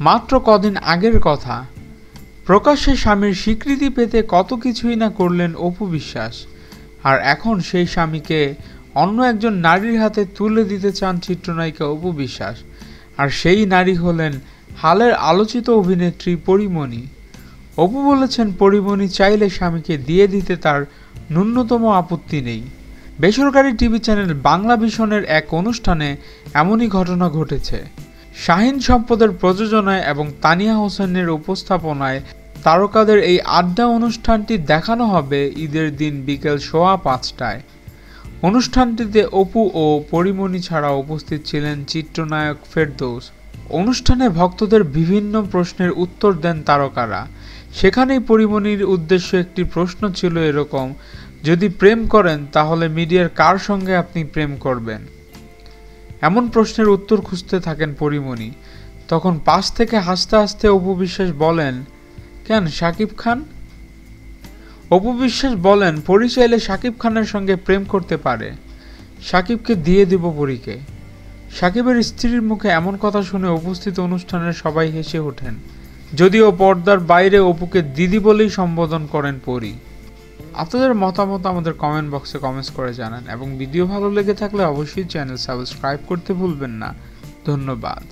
মাত্র কদিন আগের কথা, প্রকাশ্যে স্বামীর স্বীকৃতি পেতে কত কিছুই না করলেন অপু বিশ্বাস। আর এখন সেই স্বামীকে অন্য একজন নারীর হাতে তুলে দিতে চান চিত্রনায়িকা অপু বিশ্বাস। আর সেই নারী হলেন হালের আলোচিত অভিনেত্রী পরিমণি। অপু বলেছেন, পরিমণি চাইলে স্বামীকে দিয়ে দিতে তার ন্যূনতম আপত্তি নেই। বেসরকারি টিভি চ্যানেল বাংলা ভিশনের এক অনুষ্ঠানে এমনই ঘটনা ঘটেছে। শাহিন সম্পদের প্রযোজনায় এবং তানিয়া হোসেনের উপস্থাপনায় তারকাদের এই আড্ডা অনুষ্ঠানটি দেখানো হবে ঈদের দিন বিকেল সোয়া পাঁচটায়। অনুষ্ঠানটিতে অপু ও পরিমণি ছাড়া উপস্থিত ছিলেন চিত্রনায়ক ফেরদৌস। অনুষ্ঠানে ভক্তদের বিভিন্ন প্রশ্নের উত্তর দেন তারকারা। সেখানেই পরিমণির উদ্দেশ্য একটি প্রশ্ন ছিল এরকম, যদি প্রেম করেন, তাহলে মিডিয়ার কার সঙ্গে আপনি প্রেম করবেন? এমন প্রশ্নের উত্তর খুঁজতে থাকেন পরিমণি তখন পাশ থেকে হাসতে হাসতে অপু বিশ্বাস বলেন, কেন, সাকিব খান? অপু বিশ্বাস বলেন, পরি চাইলে সাকিব খানের সঙ্গে প্রেম করতে পারে। সাকিবকে দিয়ে দিব পরীকে। সাকিবের স্ত্রীর মুখে এমন কথা শুনে উপস্থিত অনুষ্ঠানের সবাই হেসে ওঠেন। যদিও পর্দার বাইরে অপুকে দিদি বলেই সম্বোধন করেন পরি। আপনাদের মতামত আমাদের কমেন্ট বক্সে কমেন্টস করে জানান এবং ভিডিও ভালো লেগে থাকলে অবশ্যই চ্যানেল সাবস্ক্রাইব করতে ভুলবেন না। ধন্যবাদ।